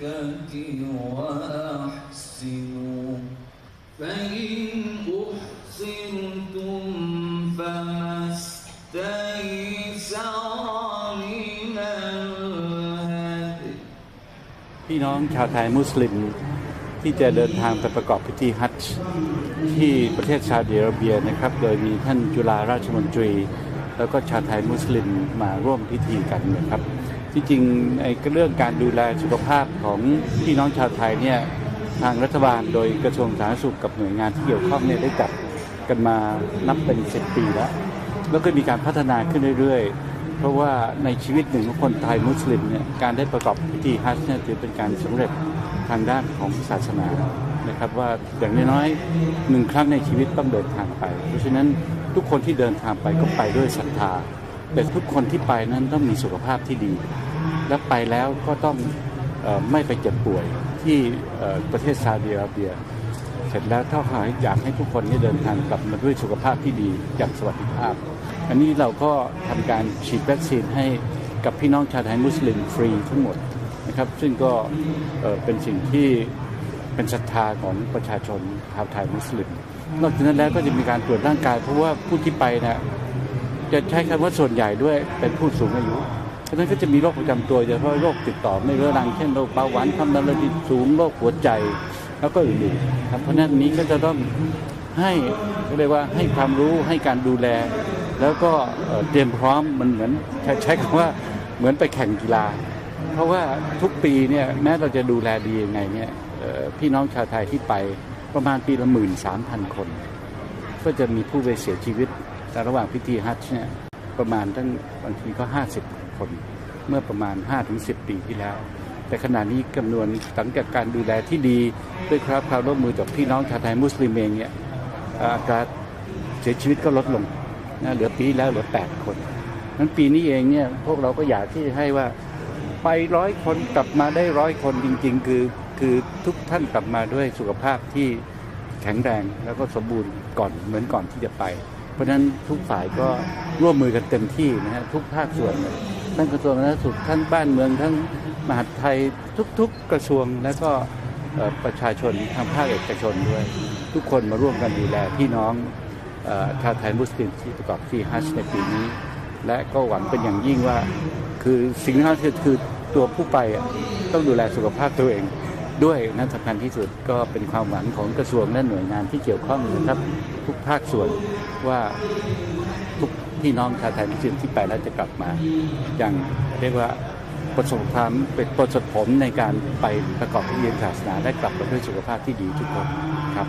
الملائكة وأحسنوا فإن أحصنتم فما استيسر من الهدي พี่น้องชาวไทยมุสลิมที่จะเดินทางไปประกอบพิธีฮัจญ์ที่ประเทศซาอุดิอาระเบียนะครับ โดยมีท่านจุฬาราชมนตรี แล้วก็ชาวไทยมุสลิมมาร่วมพิธีกันนะครับ ที่จริงไอ้เรื่องการดูแลสุขภาพของพี่น้องชาวไทยเนี่ยทางรัฐบาลโดยกระทรวงสาธารณสุขกับหน่วยงานที่เกี่ยวข้องเนี่ยได้จัดกันมานับเป็นสิบปีแล้ว แล้วก็มีการพัฒนาขึ้นเรื่อยๆ เพราะว่าในชีวิตหนึ่งของคนไทยมุสลิมเนี่ยการได้ประกอบพิธีฮัจญ์เนี่ยถือเป็นการสำเร็จทางด้านของศาสนานะครับว่าอย่างน้อยๆหนึ่งครั้งในชีวิตต้องเดินทางไป เพราะฉะนั้นทุกคนที่เดินทางไปก็ไปด้วยศรัทธา แต่ทุกคนที่ไปนั้นต้องมีสุขภาพที่ดี และไปแล้วก็ต้องออไม่ไปเจ็บป่วยที่ประเทศซาอุดิอาระเบีย เสร็จแล้วถ้าหากอยากให้ทุกคนได้เดินทางกลับมาด้วยสุขภาพที่ดีอย่างสวัสดิภาพ อันนี้เราก็ทำการฉีดวัคซีนให้กับพี่น้องชาวไทยมุสลิมฟรีทั้งหมดนะครับ ซึ่งก็เอ่อเป็นสิ่งที่เป็นศรัทธาของประชาชนชาวไทยมุสลิม นอกจากนั้นแล้วก็จะมีการตรวจร่างกายเพราะว่าผู้ที่ไปนะ จะใช้คำว่าส่วนใหญ่ด้วยเป็นผู้สูงอายุเพราะฉะนั้นก็จะมีโรคประจำตัวโดยเฉพาะโรคติดต่อไม่เรื้อรังเช่นโรคเบาหวานความดันโลหิตสูงโรคหัวใจแล้วก็อื่นๆครับเพราะฉะนั้นนี้ก็จะต้องให้เรียกว่าให้ความรู้ให้การดูแล แล้วก็เตรียมพร้อมมันเหมือนใช้คำว่าเหมือนไปแข่งกีฬา เพราะว่าทุกปีเนี่ยแม้เราจะดูแลดียังไงเนี่ยพี่น้องชาวไทยที่ไปประมาณปีละหมื่นสามพันคน ก็จะมีผู้ไปเสียชีวิต ในระหว่างพิธีฮัจญ์เนี่ยประมาณตั้งบางทีก็ 50 คน เมื่อประมาณ 5-10 ปีที่แล้ว แต่ขณะนี้จำนวนหลังจากการดูแลที่ดีด้วยครับความร่วมมือจากพี่น้องชาวไทยมุสลิมเองเนี่ยอ่าอัตราเสียชีวิตก็ลดลงนะเหลือปีที่แล้วเหลือ 8 คนนั้นปีนี้เองเนี่ยพวกเราก็อยากที่จะให้ว่าไปร้อยคนกลับมาได้ร้อยคนจริง ๆ คือคือทุกท่านกลับมาด้วยสุขภาพที่แข็งแรงแล้วก็สมบูรณ์ก่อนเหมือนก่อนที่จะไป ราะฉะนั้นทุกฝ่ายก็ร่วมมือกันเต็มที่นะฮะทุกภาคส่วนทั้งกระทรวงสาธารณสุขทั้งบ้านเมืองทั้งมหาดไทยทุกๆกระทรวงและก็ประชาชนทางภาคเอกชนด้วย ทุกคนมาร่วมกันดูแลพี่น้องชาวไทยมุสลิมที่ประกอบที่ฮัจญ์ในปีนี้ และก็หวังเป็นอย่างยิ่งว่า คือสิ่งที่สำคัญที่สุดคือตัวผู้ไปต้องดูแลสุขภาพตัวเอง ด้วยนั่นสำคัญที่สุดก็เป็นความหวังของกระทรวงและหน่วยงานที่เกี่ยวข้องนะครับทุกภาคส่วนว่าทุกพี่น้องชาวไทยมุสลิมที่ไปแล้วจะกลับมา อย่างเรียกว่าประสบความเป็นประสบผลในการไปประกอบพิธีศาสนา และกลับมาด้วยสุขภาพที่ดีทุกคนครับ